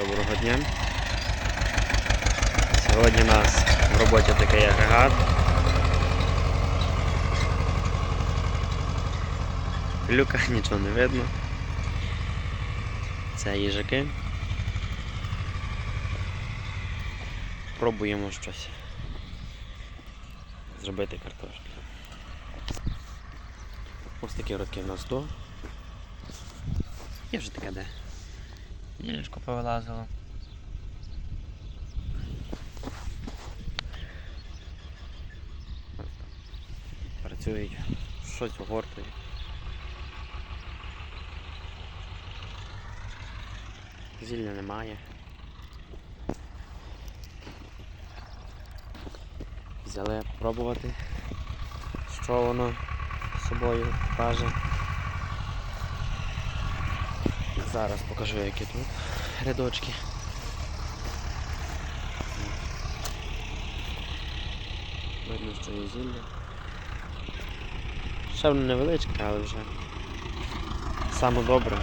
Доброго дня. Сьогодні у нас в роботі такий агрегат. Люка нічого не видно. Це їжаки. Пробуємо щось зробити картошки. Ось такі ротки в нас до. Є вже таке де. Ділечко повилазило. Працюють, щось огортують. Зілля немає. Взяли пробувати, що воно собою каже. Зараз покажу, які тут рядочки. Видно, що є зілля. Ще воно невеличке, але вже саме добре.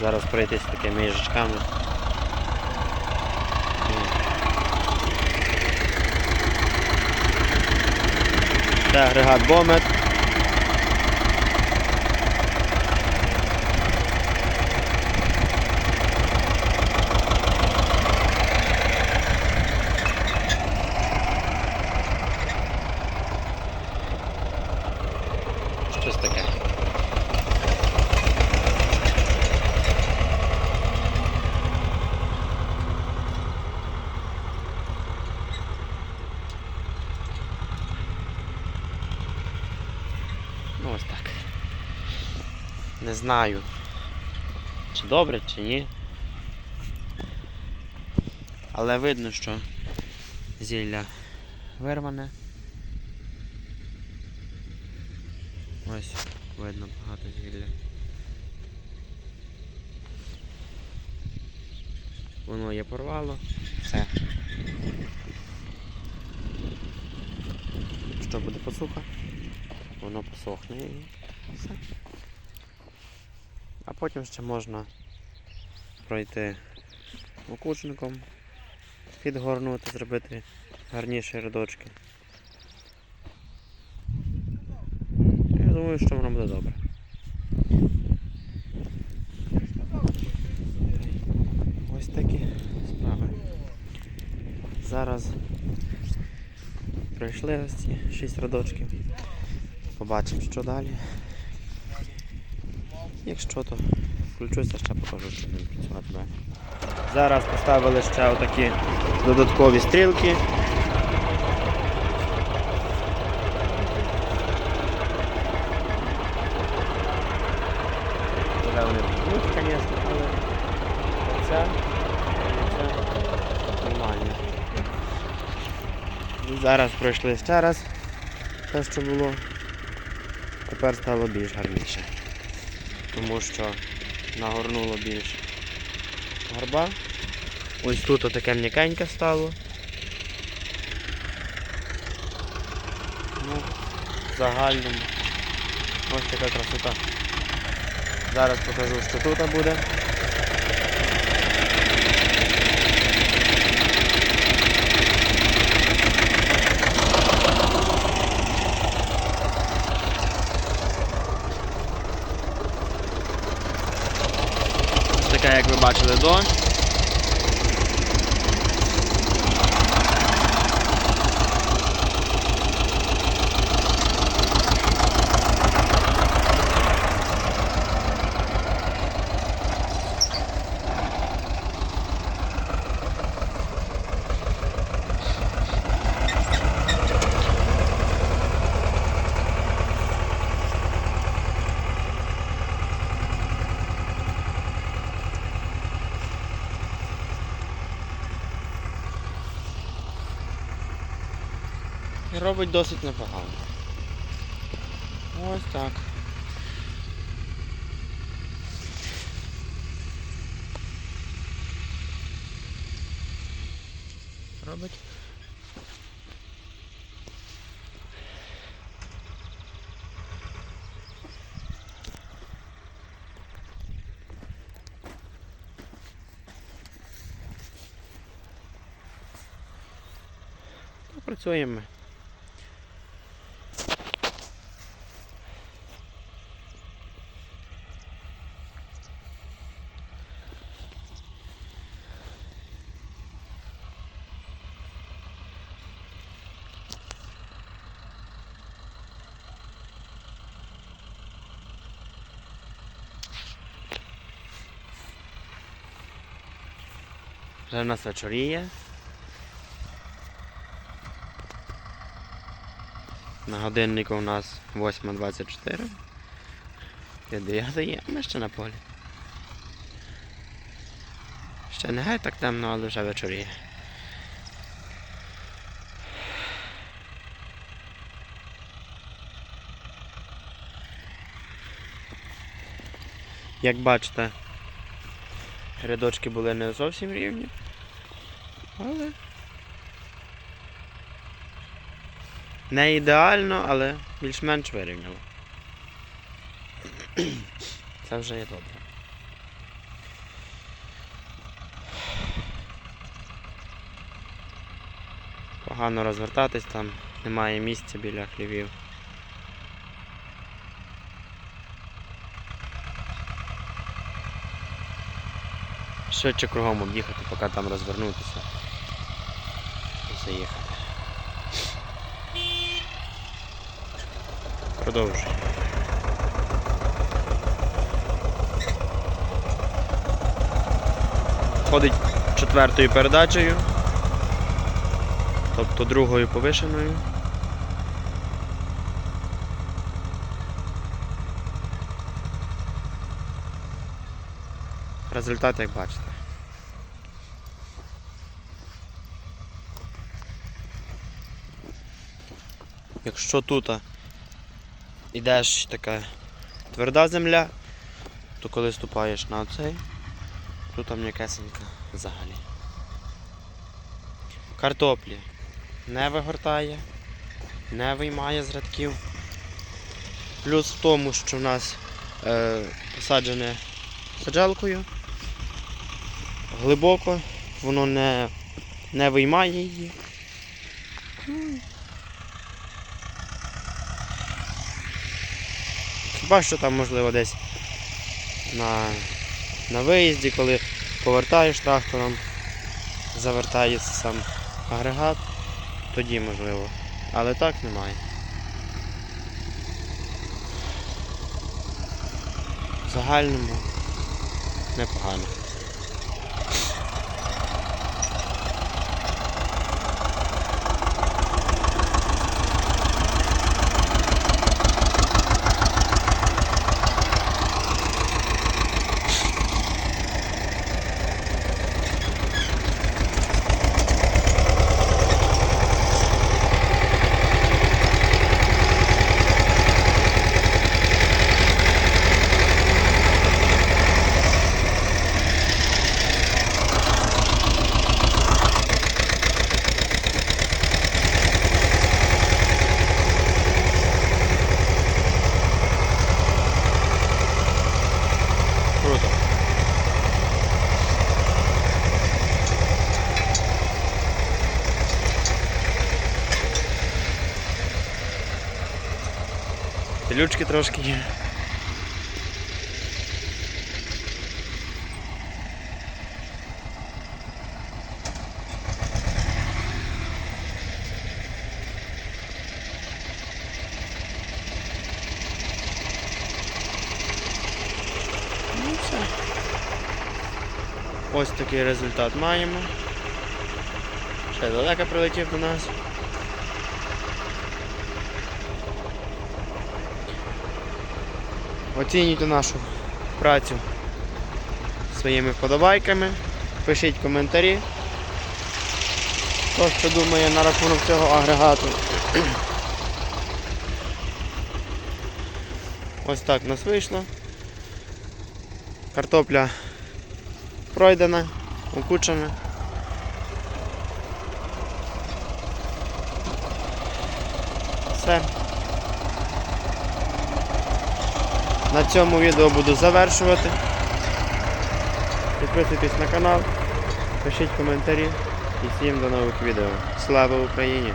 Зараз пройтися такими їжачками. Це агрегат Бомет. Щось таке. Ну ось так. Не знаю, чи добре, чи ні. Але видно, що зілля вирване. Ось видно багато зілля. Воно є порвало. Все. Що буде посуха? Воно посохне і все. А потім ще можна пройти окучником, підгорнути, зробити гарніші рядочки. Думаю, що воно буде добре. Ось такі справи. Зараз пройшли ось ці 6 рядочків. Побачимо, що далі. Якщо то включуся, ще покажу, що будемо працювати. Зараз поставили ще отакі додаткові стрілки. Вони путь, звісно, але це, це нормально. Зараз пройшли ще раз те, що було. Тепер стало більш гарніше. Тому що нагорнуло більш гарба. Ось тут отаке м'якеньке стало. Ну, в загальному. Ось така красота. Зараз покажу, що тут буде. Така, як ви бачили, до. робить досить непогано. Ось так. Робить. Працюємо. Вже в нас вечоріє. На годиннику у нас 8.24. Є 9 є, ми ще на полі. Ще не геть так темно, але вже вечоріє. Як бачите, рядочки були не зовсім рівні, але не ідеально, але більш-менш вирівняло. Це вже є добре. Погано розвертатись там, немає місця біля хлівів. Швидше кругом об'їхати, поки там розвернутися. І заїхати. Продовжуй. Ходить четвертою передачею, тобто другою повишеною. Результат, як бачите. Якщо тут ідеш така тверда земля, то коли ступаєш на оцей, тут там м'якесенька взагалі. Картоплі не вигортає, не виймає з рядків. Плюс в тому, що в нас е, посаджене саджалкою глибоко, воно не, не виймає її. Хіба що там можливо десь на, на виїзді, коли повертаєш трактором, завертається сам агрегат, тоді можливо. Але так немає. В загальному непогано. Пилючки трошки є. Ну все. Ось такий результат маємо. Ще далеко прилетів до нас. Оцінюйте нашу працю своїми вподобайками. Пишіть коментарі. Хто що думає на рахунок цього агрегату. Ось так в нас вийшло. Картопля пройдена, укучена. Все. На цьому відео буду завершувати. Підписуйтесь на канал, пишіть коментарі і всім до нових відео. Слава Україні!